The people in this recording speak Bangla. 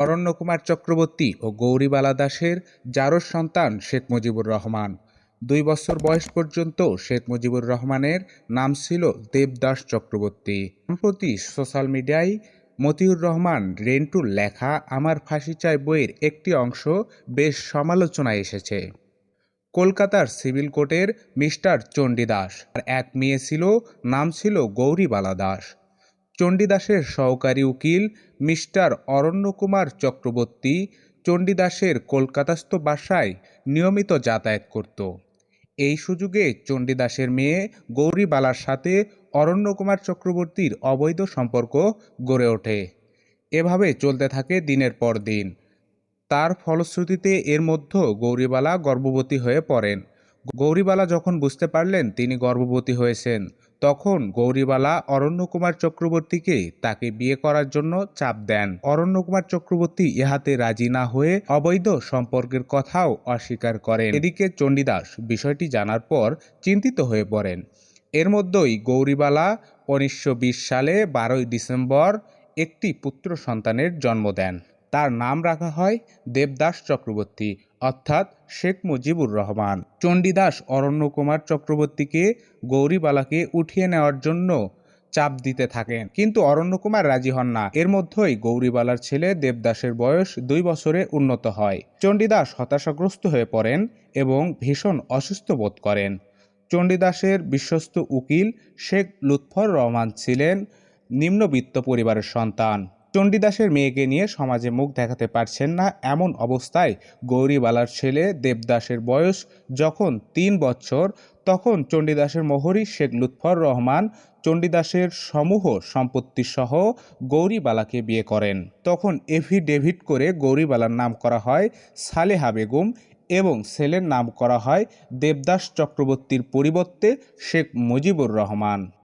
অরণ্যকুমার চক্রবর্তী ও গৌরীবালা দাসের জারজ সন্তান শেখ মুজিবুর রহমান। দুই বছর বয়স পর্যন্ত শেখ মুজিবুর রহমানের নাম ছিল দেবদাস চক্রবর্তী। সম্প্রতি সোশ্যাল মিডিয়ায় মতিউর রহমান রেন্টুর লেখা আমার ফাঁসি চাই বইয়ের একটি অংশ বেশ সমালোচনায় এসেছে। কলকাতার সিভিল কোর্টের মিস্টার চণ্ডীদাস। আর এক মেয়ে ছিল, নাম ছিল গৌরীবালা দাস। চণ্ডীদাসের সহকারী উকিল মিস্টার অরণ্যকুমার চক্রবর্তী চণ্ডীদাসের কলকাতাস্থ বাসায় নিয়মিত যাতায়াত করত। এই সুযোগে চণ্ডীদাসের মেয়ে গৌরীবালার সাথে অরণ্যকুমার চক্রবর্তীর অবৈধ সম্পর্ক গড়ে ওঠে। এভাবে চলতে থাকে দিনের পর দিন। তার ফলশ্রুতিতে এর মধ্যে গৌরীবালা গর্ভবতী হয়ে পড়েন। গৌরীবালা যখন বুঝতে পারলেন তিনি গর্ভবতী হয়েছেন তখন গৌরীবালা অরণ্যকুমার চক্রবর্তীকে তাকে বিয়ে করার জন্য চাপ দেন। অরণ্যকুমার চক্রবর্তী ইহাতে রাজি না হয়ে অবৈধ সম্পর্কের কথাও অস্বীকার করেন। এদিকে চণ্ডীদাস বিষয়টি জানার পর চিন্তিত হয়ে পড়েন। এর মধ্যেই গৌরীবালা উনিশশো বিশ সালে বারোই ডিসেম্বর একটি পুত্র সন্তানের জন্ম দেন। তার নাম রাখা হয় দেবদাস চক্রবর্তী, অর্থাৎ শেখ মুজিবুর রহমান। চণ্ডীদাস অরণ্যকুমার চক্রবর্তীকে গৌরীবালাকে উঠিয়ে নেওয়ার জন্য চাপ দিতে থাকেন। কিন্তু অরণ্যকুমার রাজি হন না। এর মধ্যেই গৌরীবালার ছেলে দেবদাসের বয়স দুই বছরে উন্নত হয়। চণ্ডীদাস হতাশাগ্রস্ত হয়ে পড়েন এবং ভীষণ অসুস্থ বোধ করেন। চণ্ডীদাসের বিশ্বস্ত উকিল শেখ লুৎফর রহমান ছিলেন নিম্নবিত্ত পরিবারের সন্তান। চণ্ডীদাসের মেয়েকে নিয়ে সমাজে মুখ দেখাতে পারছেন না এমন অবস্থায় গৌরীবালার ছেলে দেবদাসের বয়স যখন তিন বছর, তখন চণ্ডীদাসের মোহরী শেখ লুৎফর রহমান, চণ্ডীদাসের সমূহ সম্পত্তি সহ গৌরীবালাকে বিয়ে করেন। তখন এফিডেভিট করে গৌরীবালার নাম করা হয় সালেহা বেগম এবং ছেলের নাম করা হয় দেবদাস চক্রবর্তীর পরিবর্তে শেখ মুজিবুর রহমান।